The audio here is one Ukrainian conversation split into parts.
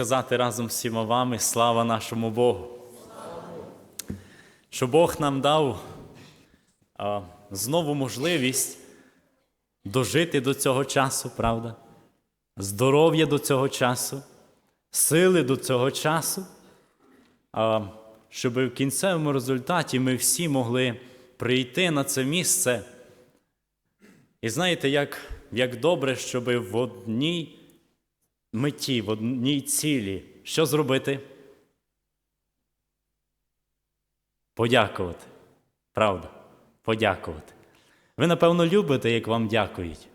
Казати разом з всіма вами слава нашому Богу. Що Бог нам дав а, знову можливість дожити до цього часу, правда? Здоров'я до цього часу, сили до цього часу, а, щоб в кінцевому результаті ми всі могли прийти на це місце. І знаєте, як, як добре, щоб в одній меті, в одній цілі. Що зробити? Подякувати. Правда? Подякувати. Ви, напевно, любите, як вам дякують.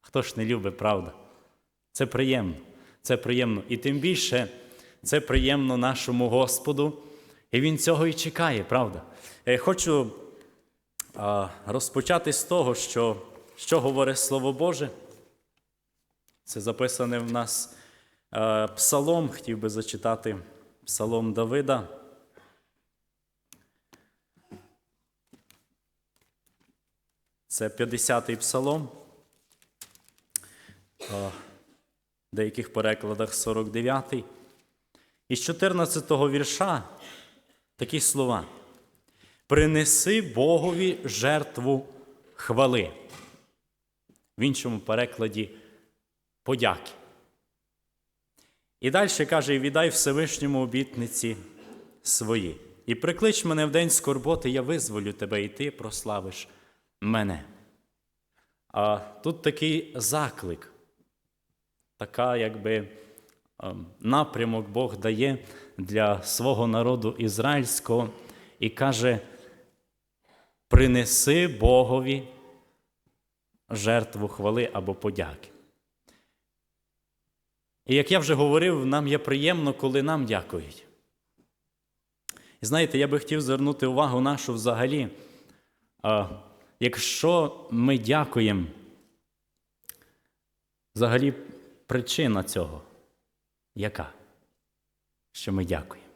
Хто ж не любить, правда? Це приємно. Це приємно. І тим більше це приємно нашому Господу. І Він цього і чекає, правда? Е, Хочу розпочати з того, що, що говорить Слово Боже. Це записане в нас е, псалом, хотів би зачитати псалом Давида. Це 50-й псалом. Е, В деяких перекладах 49-й. Із 14-го вірша такі слова. Принеси Богові жертву хвали. В іншому перекладі подяки. І далі каже: «І віддай Всевишньому обітниці свої. І приклич мене в день скорботи, я визволю тебе, і ти прославиш мене. А тут такий заклик, така, якби ем, напрямок Бог дає для свого народу ізраїльського і каже: принеси Богові жертву хвали або подяки. І як я вже говорив, нам є приємно, коли нам дякують. І знаєте, я би хотів звернути увагу нашу взагалі. Якщо ми дякуємо, взагалі причина цього яка? Що ми дякуємо?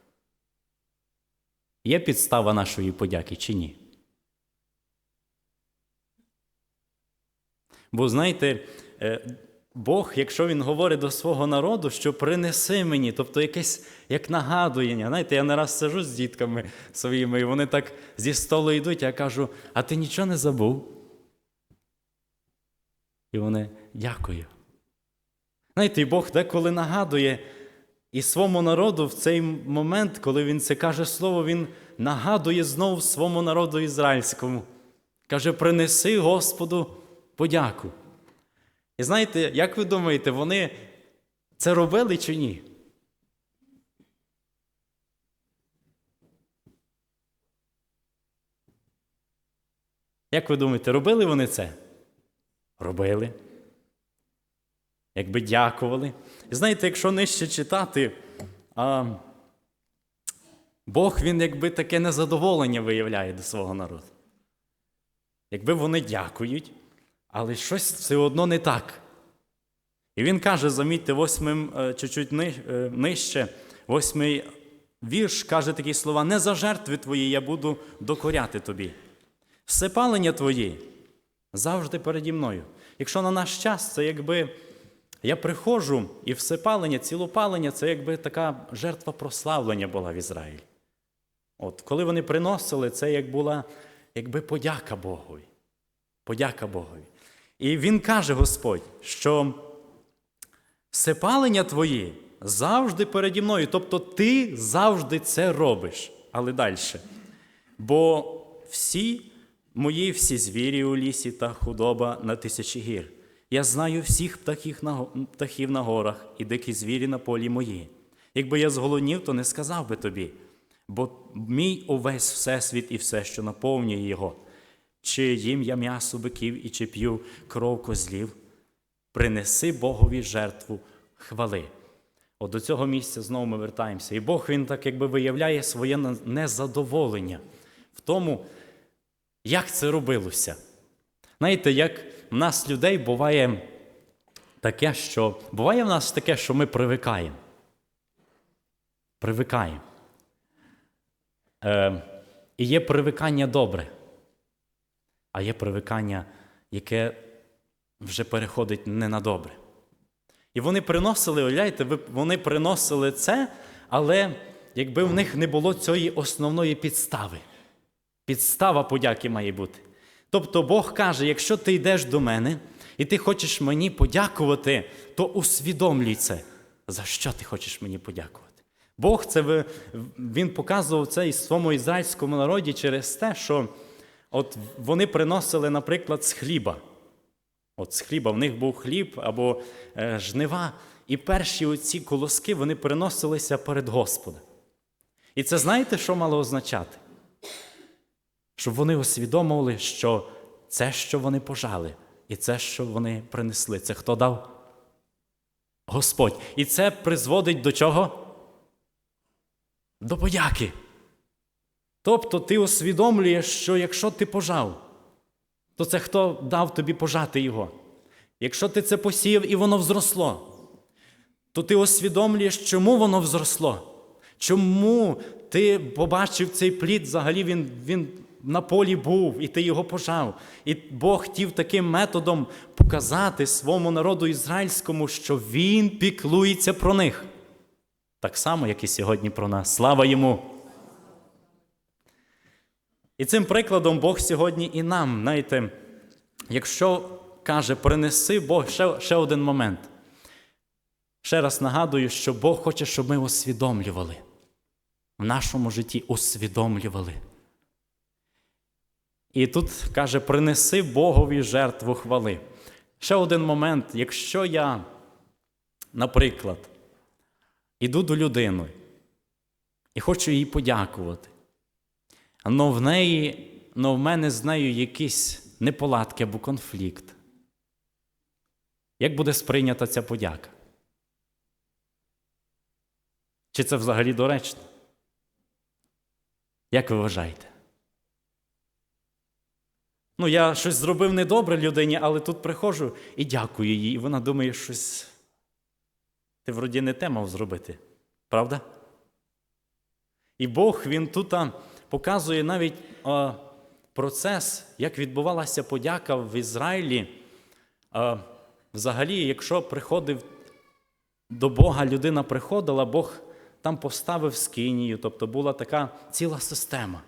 Є підстава нашої подяки чи ні? Бо знаєте, е, Бог, якщо Він говорить до свого народу, що принеси мені, тобто якесь як нагадування. Знаєте, я не раз сижу з дітками своїми, і вони так зі столу йдуть, я кажу, а ти нічого не забув? І вони дякую. Знаєте, і Бог деколи нагадує і своєму народу в цей момент, коли він це каже слово, він нагадує знову своєму народу ізраїльському. Каже, принеси Господу подяку. І знаєте, як ви думаєте, вони це робили чи ні? Як ви думаєте, робили вони це? Робили. Якби дякували. І знаєте, якщо нижче читати, а, Бог він якби таке незадоволення виявляє до свого народу. Якби вони дякують, але щось все одно не так. І він каже, замітьте, восьмим, е, чуть-чуть е, нижче, восьмий вірш каже такі слова: не за жертви твої я буду докоряти тобі. Все палення твої завжди переді мною. Якщо на наш час це якби я приходжу, і всепалення, цілопалення це якби така жертва прославлення була в Ізраїлі. От, коли вони приносили, це як була якби подяка Богові. Подяка Богові. І він каже Господь, що всепалення твої завжди переді мною. Тобто ти завжди це робиш. Але далі. Бо всі мої всі звірі у лісі та худоба на тисячі гір. Я знаю всіх птахів на, горах і дикі звірі на полі мої. Якби я зголоднів, то не сказав би тобі, бо мій увесь всесвіт і все, що наповнює його. Чи їм я м'ясо биків і чи п'ю кров козлів, принеси Богові жертву хвали. От до цього місця знову ми вертаємося. І Бог він так якби виявляє своє незадоволення в тому, як це робилося. Знаєте, як в нас людей буває таке, що буває в нас таке, що ми привикаємо. Привикаємо. Е, і є привикання добре, а є привикання, яке вже переходить не на добре. І вони приносили, уявляєте, вони приносили це, але якби в них не було цієї основної підстави. Підстава подяки має бути. Тобто Бог каже: якщо ти йдеш до мене і ти хочеш мені подякувати, то усвідомлюй це. За що ти хочеш мені подякувати? Бог це він показував це і своєму ізраїльському народі через те, що от вони приносили, наприклад, з хліба. От з хліба в них був хліб або е, жнива, і перші оці колоски вони приносилися перед Господом. І це знаєте, що мало означати? Щоб вони усвідомили, що це, що вони пожали, і це, що вони принесли, це хто дав? Господь. І це призводить до чого? До подяки. Тобто ти усвідомлюєш, що якщо ти пожав, то це хто дав тобі пожати його? Якщо ти це посіяв і воно взросло, то ти усвідомлюєш, чому воно взросло. Чому ти побачив цей плід, взагалі він, він на полі був, і ти його пожав. І Бог хотів таким методом показати своєму народу ізраїльському, що Він піклується про них. Так само, як і сьогодні про нас. Слава йому! І цим прикладом Бог сьогодні і нам, знаєте, якщо каже, принеси Бог ще, ще один момент. Ще раз нагадую, що Бог хоче, щоб ми усвідомлювали. В нашому житті усвідомлювали. І тут каже: принеси Богові жертву хвали. Ще один момент, якщо я, наприклад, іду до людини і хочу їй подякувати, але в неї, но в мене з нею якісь неполадки або конфлікт. Як буде сприйнята ця подяка? Чи це взагалі доречно? Як ви вважаєте? Ну, я щось зробив недобре людині, але тут приходжу і дякую їй. І вона думає, щось. Ти вроді не те мав зробити. Правда? І Бог він тут показує навіть а, процес, як відбувалася подяка в Ізраїлі. А, взагалі, якщо приходив до Бога, людина приходила, Бог там поставив скинію, тобто була така ціла система.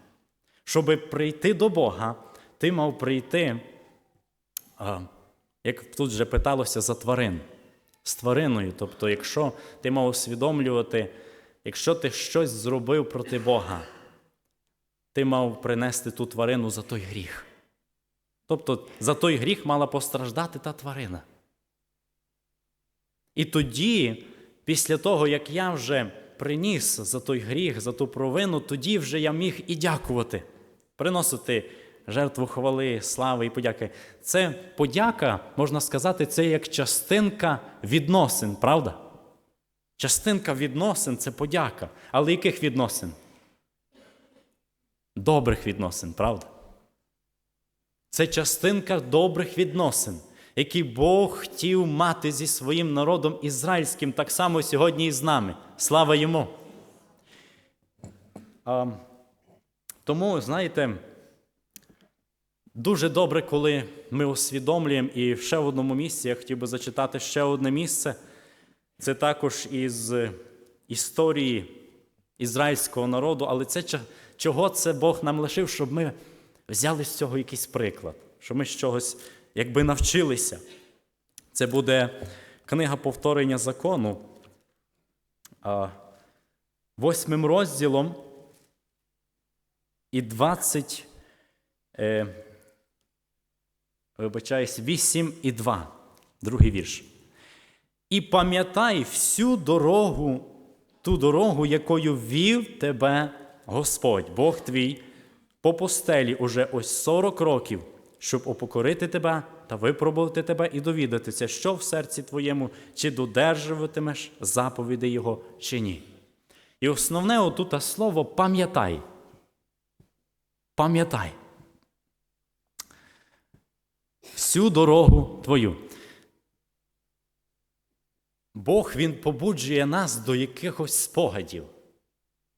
Щоб прийти до Бога, ти мав прийти, а, як тут вже питалося, за тварин, з твариною. Тобто, якщо ти мав усвідомлювати, якщо ти щось зробив проти Бога, ти мав принести ту тварину за той гріх. Тобто за той гріх мала постраждати та тварина. І тоді, після того, як я вже приніс за той гріх, за ту провину, тоді вже я міг і дякувати, приносити жертву хвали, слави і подяки. Це подяка, можна сказати, це як частинка відносин, правда? Частинка відносин це подяка. Але яких відносин? Добрих відносин, правда? Це частинка добрих відносин, які Бог хотів мати зі своїм народом ізраїльським, так само сьогодні і з нами. Слава йому! А, тому, знаєте, дуже добре, коли ми усвідомлюємо, і ще в одному місці я хотів би зачитати ще одне місце. Це також із історії ізраїльського народу, але це чого це Бог нам лишив, щоб ми взяли з цього якийсь приклад, щоб ми з чогось якби навчилися. Це буде книга повторення закону, восьмим розділом і 20, е, вибачаюсь, 8 і 2, другий вірш. І пам'ятай всю дорогу, ту дорогу, якою вів тебе Господь, Бог твій, по постелі уже ось 40 років, щоб опокорити тебе та випробувати тебе і довідатися, що в серці твоєму, чи додержуватимеш заповіди Його, чи ні. І основне отут слово пам'ятай. Пам'ятай. Всю дорогу твою. Бог Він побуджує нас до якихось спогадів.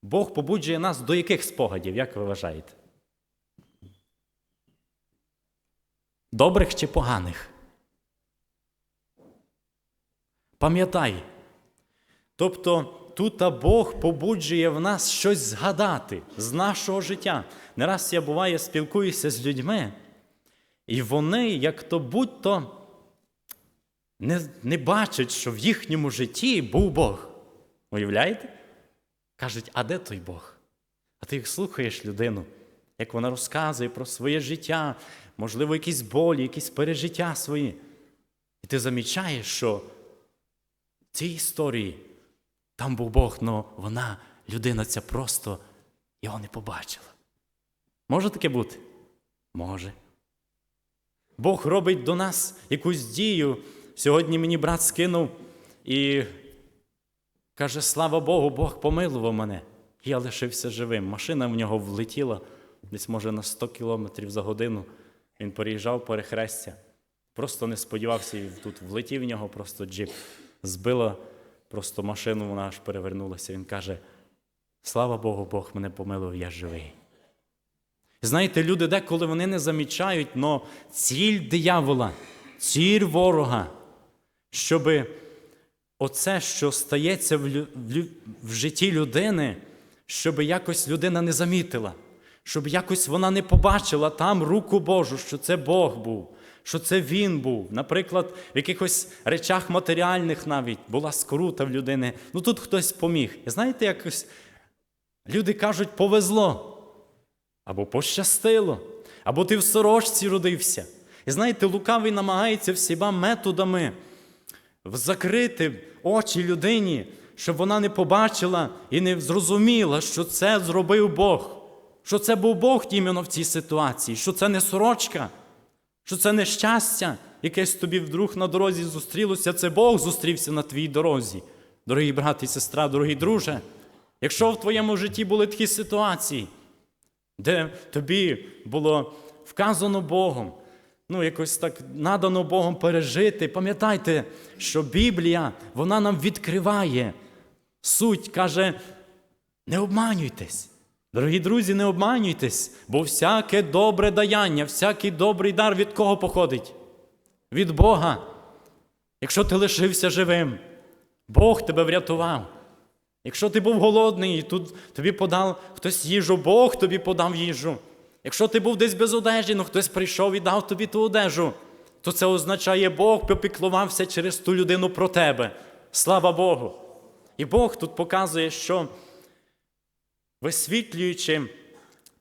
Бог побуджує нас до яких спогадів, як ви вважаєте? Добрих чи поганих? Пам'ятай. Тобто тут Бог побуджує в нас щось згадати з нашого життя. Не раз я буває спілкуюся з людьми, і вони, як то будь-то, не, не бачать, що в їхньому житті був Бог. Уявляєте? Кажуть, а де той Бог? А ти слухаєш людину, як вона розказує про своє життя, можливо, якісь болі, якісь пережиття свої. І ти замічаєш, що в цій історії там був Бог, але вона, людина ця просто його не побачила. Може таке бути? Може. Бог робить до нас якусь дію. Сьогодні мені брат скинув і каже: слава Богу, Бог помилував мене. Я лишився живим. Машина в нього влетіла десь, може, на 100 кілометрів за годину. Він переїжджав перехрестя. Просто не сподівався, і тут влетів в нього просто джип. Збила просто машину, вона аж перевернулася. Він каже: Слава Богу, Бог мене помилував, я живий. Знаєте, люди деколи вони не замічають, але ціль диявола, ціль ворога, щоб оце, що стається в, в, в житті людини, щоб якось людина не замітила, щоб якось вона не побачила там руку Божу, що це Бог був, що це Він був. Наприклад, в якихось речах матеріальних навіть була скрута в людини. Ну тут хтось поміг. І знаєте, якось люди кажуть, повезло. Або пощастило, або ти в сорочці родився. І знаєте, лукавий намагається всіма методами закрити очі людині, щоб вона не побачила і не зрозуміла, що це зробив Бог, що це був Бог іменно в цій ситуації, що це не сорочка, що це не щастя, якесь тобі вдруг на дорозі зустрілося, це Бог зустрівся на твоїй дорозі. Дорогі брат і сестра, дорогі друже, якщо в твоєму житті були такі ситуації, де тобі було вказано Богом, ну, якось так надано Богом пережити. Пам'ятайте, що Біблія, вона нам відкриває суть, каже, не обманюйтесь. Дорогі друзі, не обманюйтесь, бо всяке добре даяння, всякий добрий дар від кого походить? Від Бога. Якщо ти лишився живим, Бог тебе врятував. Якщо ти був голодний, і тут тобі подав хтось їжу, Бог тобі подав їжу. Якщо ти був десь без одежі, ну хтось прийшов і дав тобі ту одежу, то це означає, Бог попіклувався через ту людину про тебе. Слава Богу! І Бог тут показує, що висвітлюючи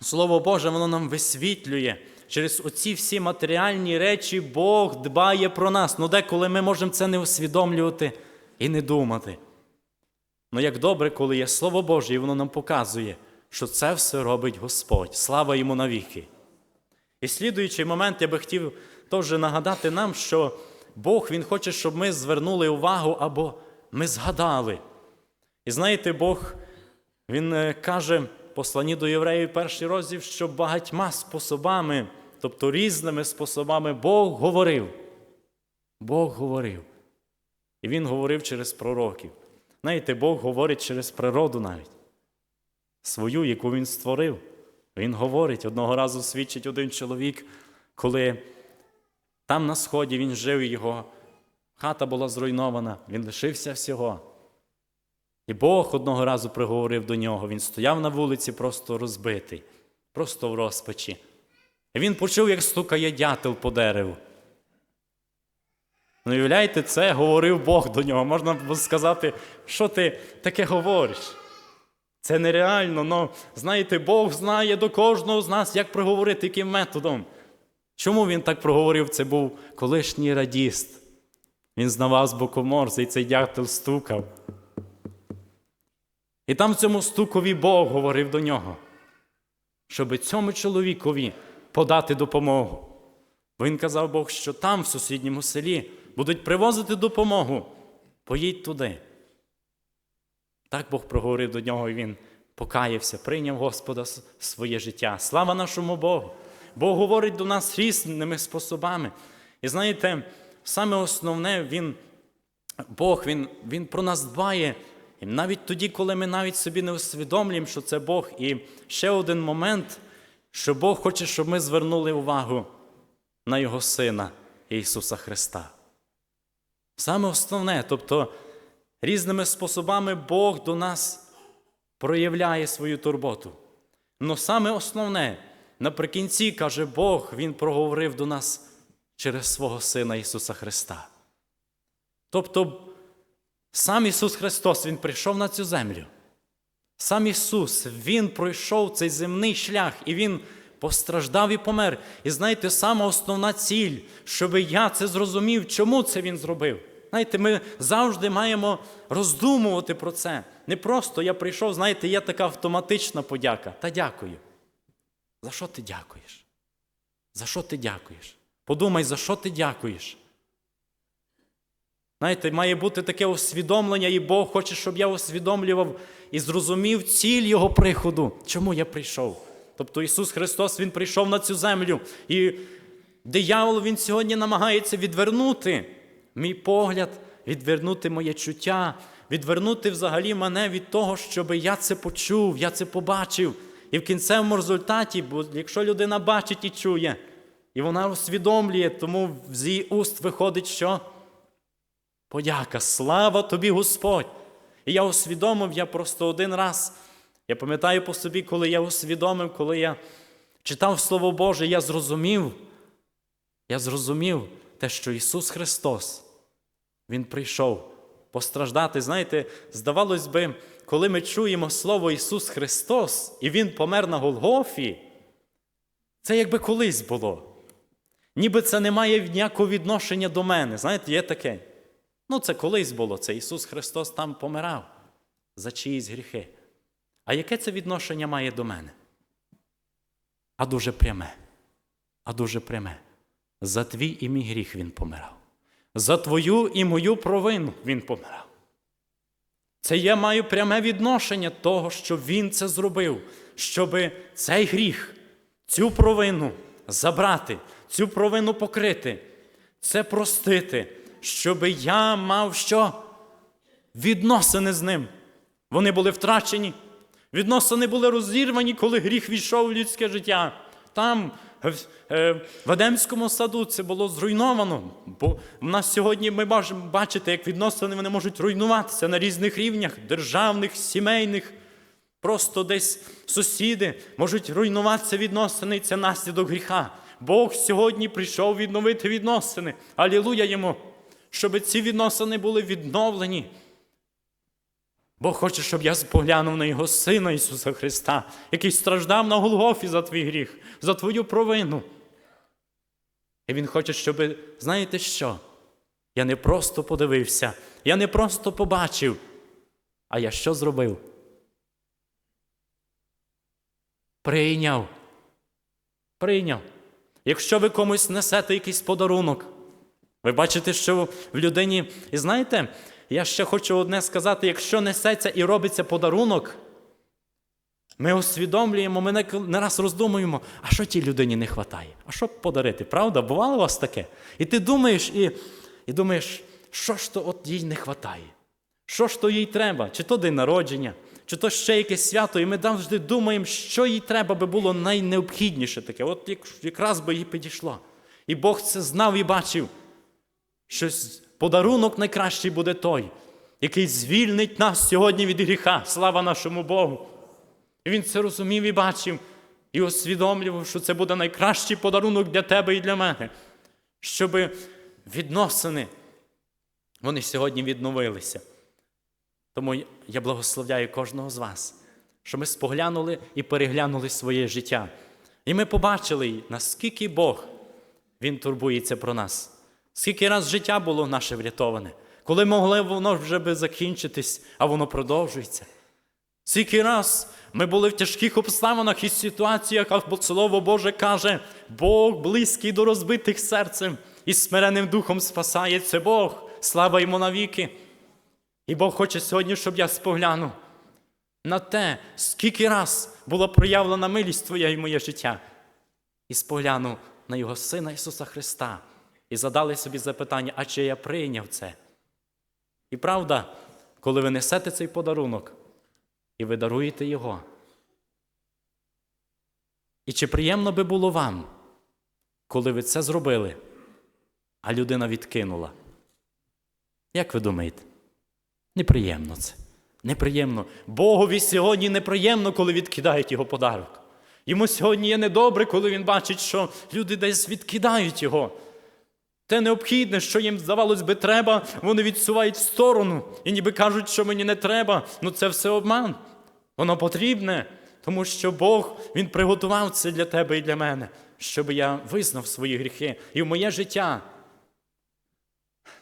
Слово Боже, воно нам висвітлює. Через оці всі матеріальні речі Бог дбає про нас. Ну деколи ми можемо це не усвідомлювати і не думати. Ну як добре, коли є Слово Боже, і воно нам показує, що це все робить Господь. Слава йому навіки. І слідуючий момент я би хотів теж нагадати нам, що Бог Він хоче, щоб ми звернули увагу або ми згадали. І знаєте, Бог Він е, каже посланні до євреїв перший розділ, що багатьма способами, тобто різними способами, Бог говорив. Бог говорив. І Він говорив через пророків. Знаєте, Бог говорить через природу навіть. Свою, яку він створив. Він говорить, одного разу свідчить один чоловік, коли там на сході він жив, і його хата була зруйнована, він лишився всього. І Бог одного разу приговорив до нього. Він стояв на вулиці, просто розбитий, просто в розпачі. І він почув, як стукає дятел по дереву. Ну, уявляєте, це говорив Бог до нього. Можна сказати, що ти таке говориш? Це нереально, але знаєте, Бог знає до кожного з нас, як проговорити, яким методом. Чому він так проговорив? Це був колишній радіст. Він знавав з бокоморза, і цей дятел стукав. І там в цьому стукові Бог говорив до нього, щоб цьому чоловікові подати допомогу. Він казав Бог, що там, в сусідньому селі, будуть привозити допомогу. Поїдь туди. Так Бог проговорив до нього, і він покаявся, прийняв Господа своє життя. Слава нашому Богу! Бог говорить до нас різними способами. І знаєте, саме основне, він, Бог він, він про нас дбає. І навіть тоді, коли ми навіть собі не усвідомлюємо, що це Бог. І ще один момент, що Бог хоче, щоб ми звернули увагу на Його Сина Ісуса Христа. Саме основне, тобто різними способами Бог до нас проявляє свою турботу. Но саме основне, наприкінці, каже Бог, Він проговорив до нас через свого Сина Ісуса Христа. Тобто, сам Ісус Христос Він прийшов на цю землю. Сам Ісус, Він пройшов цей земний шлях, і Він постраждав і помер. І знаєте, сама основна ціль, щоб я це зрозумів, чому це Він зробив. Знаєте, ми завжди маємо роздумувати про це. Не просто я прийшов, знаєте, є така автоматична подяка. Та дякую. За що ти дякуєш? За що ти дякуєш? Подумай, за що ти дякуєш? Знаєте, має бути таке усвідомлення, і Бог хоче, щоб я усвідомлював і зрозумів ціль Його приходу, чому я прийшов. Тобто Ісус Христос Він прийшов на цю землю, і диявол Він сьогодні намагається відвернути мій погляд, відвернути моє чуття, відвернути взагалі мене від того, щоб я це почув, я це побачив. І в кінцевому результаті, бо якщо людина бачить і чує, і вона усвідомлює, тому з її уст виходить, що подяка, слава тобі, Господь. І я усвідомив, я просто один раз, я пам'ятаю по собі, коли я усвідомив, коли я читав Слово Боже, я зрозумів, я зрозумів те, що Ісус Христос, Він прийшов постраждати. Знаєте, здавалось би, коли ми чуємо Слово Ісус Христос, і Він помер на Голгофі, це якби колись було. Ніби це не має ніякого відношення до мене. Знаєте, є таке. Ну, це колись було, це Ісус Христос там помирав за чиїсь гріхи. А яке це відношення має до мене? А дуже пряме. А дуже пряме. За твій і мій гріх Він помирав. За твою і мою провину Він помирав. Це я маю пряме відношення того, що Він це зробив, щоб цей гріх, цю провину забрати, цю провину покрити, це простити, щоб я мав що? Відносини з ним. Вони були втрачені. Відносини були розірвані, коли гріх війшов в людське життя. Там, в, е, в Едемському саду, це було зруйновано. Бо в нас сьогодні ми можемо бачити, як відносини вони можуть руйнуватися на різних рівнях державних, сімейних. Просто десь сусіди можуть руйнуватися відносини, і це наслідок гріха. Бог сьогодні прийшов відновити відносини. Алілуя йому! Щоб ці відносини були відновлені. Бог хоче, щоб я споглянув на Його Сина Ісуса Христа, який страждав на Голгофі за твій гріх, за твою провину. І Він хоче, щоб, знаєте що? Я не просто подивився, я не просто побачив, а я що зробив? Прийняв. Прийняв. Якщо ви комусь несете якийсь подарунок, ви бачите, що в людині, і знаєте, я ще хочу одне сказати: якщо несеться і робиться подарунок, ми усвідомлюємо, ми не раз роздумуємо, а що тій людині не вистачає? А що подарити? Правда? Бувало у вас таке? І ти думаєш, і, і думаєш, що ж то от їй не вистачає? Що ж то їй треба? Чи то день народження, чи то ще якесь свято, і ми завжди думаємо, що їй треба би було найнеобхідніше таке. От якраз би їй підійшло. І Бог це знав і бачив, що подарунок найкращий буде той, який звільнить нас сьогодні від гріха. Слава нашому Богу. І він це розумів і бачив, і усвідомлював, що це буде найкращий подарунок для тебе і для мене, щоб відносини вони сьогодні відновилися. Тому я благословляю кожного з вас, що ми споглянули і переглянули своє життя. І ми побачили, наскільки Бог Він турбується про нас. Скільки раз життя було наше врятоване, коли могло воно вже би закінчитись, а воно продовжується. Скільки раз ми були в тяжких обставинах і ситуаціях, а Слово Боже каже, Бог близький до розбитих серцем і смиренним духом спасає це Бог, слава йому навіки. І Бог хоче сьогодні, щоб я споглянув на те, скільки раз була проявлена милість Твоя і моє життя, і споглянув на Його Сина Ісуса Христа. І задали собі запитання, а чи я прийняв це? І правда, коли ви несете цей подарунок і ви даруєте його. І чи приємно би було вам, коли ви це зробили, а людина відкинула? Як ви думаєте? Неприємно це. Неприємно. Богові сьогодні неприємно, коли відкидають його подарок. Йому сьогодні є недобре, коли він бачить, що люди десь відкидають його. Те необхідне, що їм, здавалось би, треба, вони відсувають в сторону і ніби кажуть, що мені не треба. Ну це все обман. Воно потрібне, тому що Бог Він приготував це для тебе і для мене, щоб я визнав свої гріхи і в моє життя.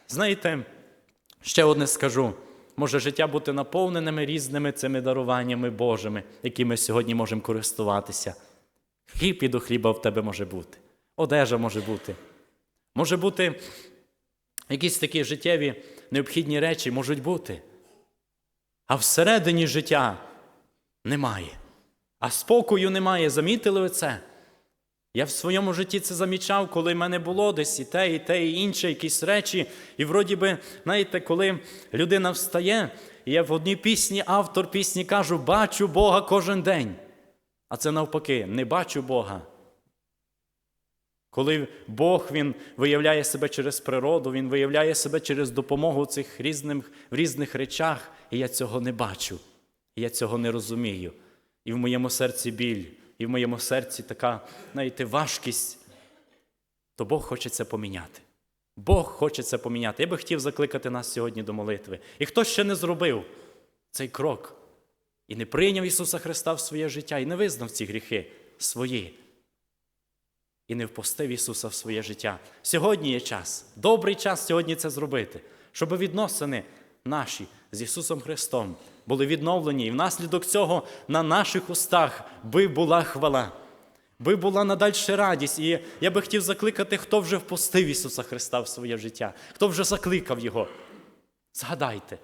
Знаєте, ще одне скажу. Може життя бути наповненими різними цими даруваннями Божими, якими сьогодні можемо користуватися. Хліб і до хліба в тебе може бути, одежа може бути. Може бути, якісь такі життєві необхідні речі можуть бути. А всередині життя немає. А спокою немає. Замітили ви це? Я в своєму житті це замічав, коли в мене було десь і те, і те, і інше, якісь речі. І вроді би, знаєте, коли людина встає, і я в одній пісні, автор пісні кажу, бачу Бога кожен день. А це навпаки, не бачу Бога. Коли Бог Він виявляє себе через природу, Він виявляє себе через допомогу цих різних, в різних речах, і я цього не бачу, і я цього не розумію. І в моєму серці біль, і в моєму серці така, знаєте, важкість, то Бог хоче це поміняти. Бог хоче це поміняти. Я би хотів закликати нас сьогодні до молитви. І хто ще не зробив цей крок і не прийняв Ісуса Христа в своє життя, і не визнав ці гріхи свої, і не впустив Ісуса в своє життя. Сьогодні є час, добрий час сьогодні це зробити, щоб відносини наші з Ісусом Христом були відновлені, і внаслідок цього на наших устах би була хвала, би була надальше радість. І я би хотів закликати, хто вже впустив Ісуса Христа в своє життя, хто вже закликав Його. Згадайте.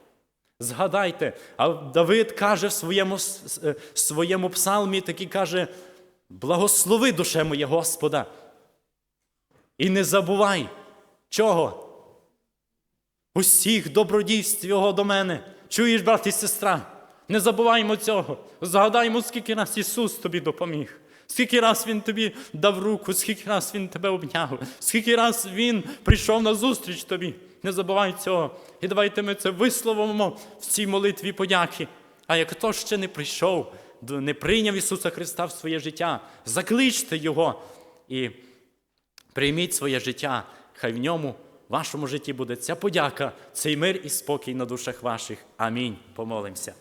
Згадайте, а Давид каже в своєму, е, своєму псалмі, такий каже: благослови душе моє Господа. І не забувай, чого? Усіх добродійств Його до мене. Чуєш, брат і сестра? Не забуваймо цього. Згадаймо, скільки раз Ісус тобі допоміг. Скільки раз Він тобі дав руку, скільки раз Він тебе обняв, скільки раз Він прийшов на зустріч тобі. Не забувай цього. І давайте ми це висловимо в цій молитві подяки. А як хто ще не прийшов, не прийняв Ісуса Христа в своє життя, закличте Його і прийміть своє життя, хай в ньому, в вашому житті буде ця подяка, цей мир і спокій на душах ваших. Амінь. Помолимося.